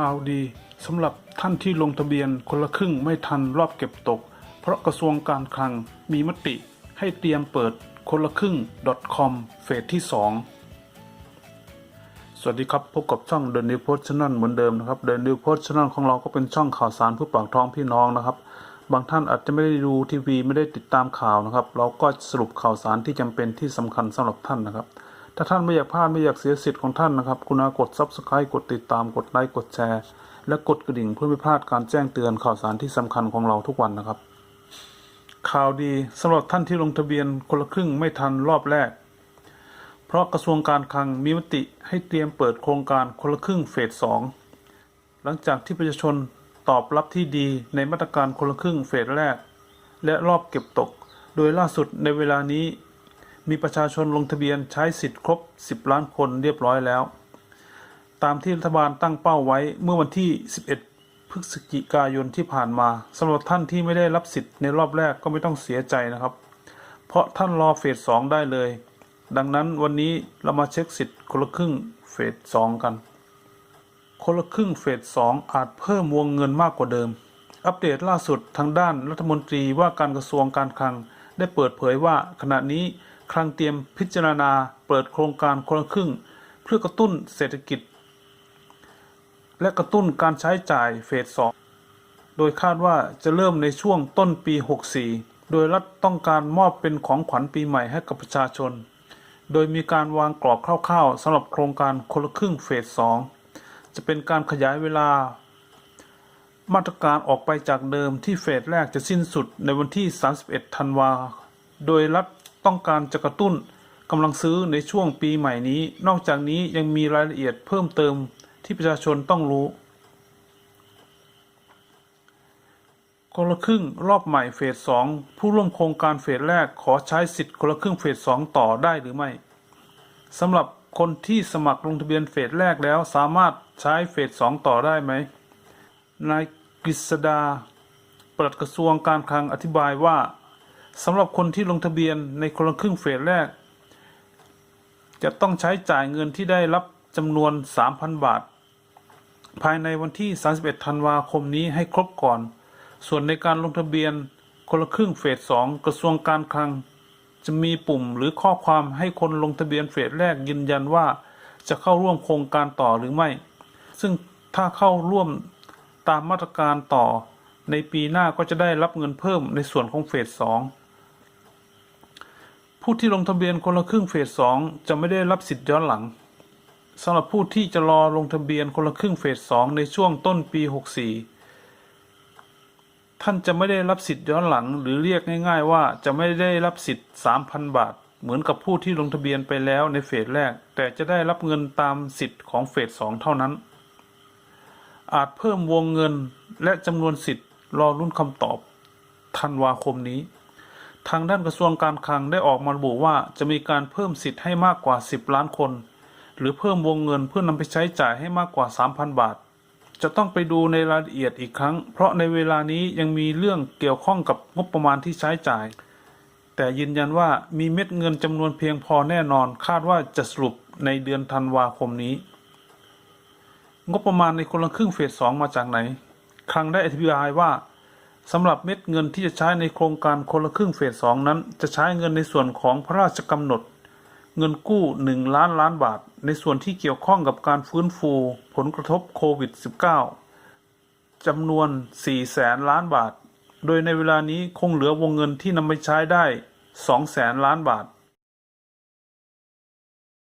ข่าวดีสำหรับท่านที่ลงทะเบียนคนละครึ่งไม่ทันรอบเก็บตก เพราะกระทรวงการคลังมีมติให้เตรียมเปิดคนละครึ่ง .com เฟสที่ 2 สวัสดีครับ พบกับช่อง The New Post Channel เหมือนเดิมนะครับ The New Post Channel ของเราก็เป็นช่องข่าวสารเพื่อปากท้องพี่น้องนะครับ บางท่านอาจจะไม่ได้ดูทีวีไม่ได้ติดตามข่าวนะครับ เราก็สรุปข่าวสารที่จำเป็นที่สำคัญสำหรับท่านนะครับ ถ้าท่านไม่อยากพลาดไม่อยากเสียสิทธิ์ของท่านนะครับคุณากด Subscribe กดติดตามกดไลค์กดแชร์ และกดกระดิ่งเพื่อไม่พลาดการแจ้งเตือนข่าวสารที่สำคัญของเราทุกวันนะครับ ข่าวดีสำหรับท่านที่ลงทะเบียนคนละครึ่งไม่ทันรอบแรก เพราะกระทรวงการคลังมีมติให้เตรียมเปิดโครงการคนละครึ่งเฟสสองหลังจากที่ประชาชนตอบรับที่ดีในมาตรการคนละครึ่งเฟสแรก และรอบเก็บตก โดยล่าสุดในเวลานี้ มีประชาชนลงทะเบียนใช้สิทธิ์ครบ 10 ล้านคนเรียบร้อยแล้ว ตามที่รัฐบาลตั้งเป้าไว้เมื่อวันที่ 11 พฤศจิกายนที่ผ่านมาสำหรับท่านที่ไม่ได้รับสิทธิ์ในรอบแรกก็ไม่ต้องเสียใจนะครับ เพราะท่านรอเฟสสองได้เลย ดังนั้นวันนี้เรามาเช็คสิทธิ์คนละครึ่งเฟสสองกัน คนละครึ่งเฟสสองอาจเพิ่มวงเงินมากกว่าเดิม อัปเดตล่าสุดทางด้านรัฐมนตรีว่าการกระทรวงการคลัง ได้เปิดเผยว่าขณะนี้ คลังเตรียมพิจารณาเปิดโครงการคนละครึ่ง เพื่อกระตุ้นเศรษฐกิจ และกระตุ้นการใช้จ่ายเฟสสองโดยคาดว่าจะเริ่มในช่วงต้นปี 64 โดยรัฐต้องการมอบเป็นของขวัญปีใหม่ให้กับประชาชน โดยมีการวางกรอบคร่าวๆสำหรับโครงการคนละครึ่งเฟส2จะเป็นการขยายเวลา มาตรการออกไปจากเดิมที่เฟสแรกจะสิ้นสุดในวันที่ 31 ธันวา โดยรัฐ ต้องการจะกระตุ้นกำลังซื้อในช่วงปีใหม่นี้ นอกจากนี้ยังมีรายละเอียดเพิ่มเติมที่ประชาชนต้องรู้คนละครึ่งรอบใหม่เฟสสองผู้ร่วมโครงการเฟสแรกขอใช้สิทธิ์คนละครึ่งเฟสสองต่อได้หรือไม่สำหรับคนที่สมัครลงทะเบียนเฟสแรกแล้วสามารถใช้เฟสสองต่อได้ไหมนายกฤษดาปลัดกระทรวงการคลังอธิบายว่า สำหรับคนที่ลงทะเบียนในคนละครึ่งเฟสแรก จะต้องใช้จ่ายเงินที่ได้รับจำนวน 3,000 บาท ภายในวันที่ 31 ธันวาคมนี้ให้ครบก่อน ส่วนในการลงทะเบียนคนละครึ่งเฟสสองกระทรวงการคลัง จะมีปุ่มหรือข้อความให้คนลงทะเบียนเฟสแรกยืนยันว่า จะเข้าร่วมโครงการต่อหรือไม่ ซึ่งถ้าเข้าร่วมตามมาตรการต่อ ในปีหน้าก็จะได้รับเงินเพิ่มในส่วนของเฟสสอง ผู้ที่ลงทะเบียนคนละครึ่งเฟสสองจะไม่ได้รับสิทธิ์ย้อนหลังสำหรับผู้ที่จะรอลงทะเบียนคนละครึ่งเฟสสองในช่วงต้นปี 64 ท่านจะไม่ได้รับสิทธิ์ย้อนหลัง หรือเรียกง่าย ๆ ว่าจะไม่ได้รับสิทธิ์ 3,000 บาท เหมือนกับผู้ที่ลงทะเบียนไปแล้วในเฟสแรก แต่จะได้รับเงินตามสิทธิ์ของเฟสสองเท่านั้น อาจเพิ่มวงเงินและจำนวนสิทธิ์รอรุ่นคำตอบธันวาคมนี้ ทางด้านกระทรวงการคลังได้ออกมาระบุว่าจะมีการเพิ่มสิทธิ์ให้มากกว่า 10 ล้านคน หรือเพิ่มวงเงินเพื่อนำไปใช้จ่ายให้มากกว่า 3,000 บาท จะต้องไปดูในรายละเอียดอีกครั้ง เพราะในเวลานี้ยังมีเรื่องเกี่ยวข้องกับงบประมาณที่ใช้จ่าย แต่ยืนยันว่ามีเม็ดเงินจำนวนเพียงพอแน่นอนคาดว่าจะสรุปในเดือนธันวาคมนี้ งบประมาณในคนละครึ่งเฟสสองมาจากไหน คลังได้อธิบายว่า สำหรับเม็ดเงินที่จะใช้ในโครงการคนละครึ่งเฟสสองนั้น จะใช้เงินในส่วนของพระราชกำหนด เงินกู้ 1 ล้านล้านบาท ในส่วนที่เกี่ยวข้องกับการฟื้นฟู ผลกระทบโควิด -19 จำนวน 4 แสนล้านบาท โดยในเวลานี้คงเหลือวงเงินที่นำไปใช้ได้ 2 แสนล้านบาท